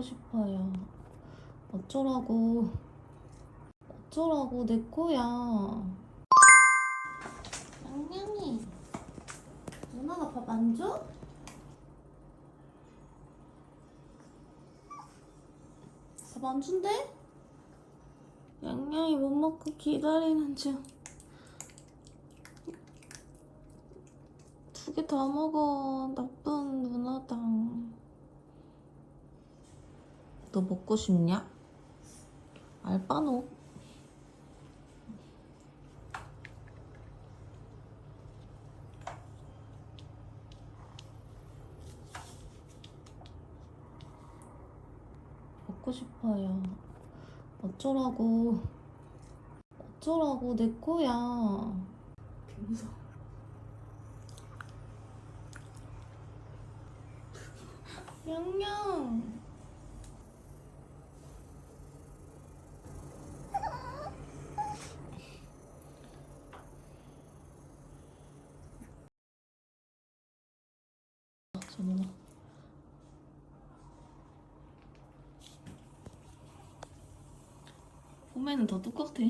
먹고 싶어요. 어쩌라고. 어쩌라고, 내 거야. 양양이. 누나가 밥 안 줘? 밥 안 준대? 양양이 못 먹고 기다리는 중. 두 개 다 먹어. 나쁜 누나다. 너 먹고 싶냐? 알바노? 먹고 싶어요. 어쩌라고. 어쩌라고, 내 거야. 무서워. 양양. 잠깐만. 봄에는 더 똑같아.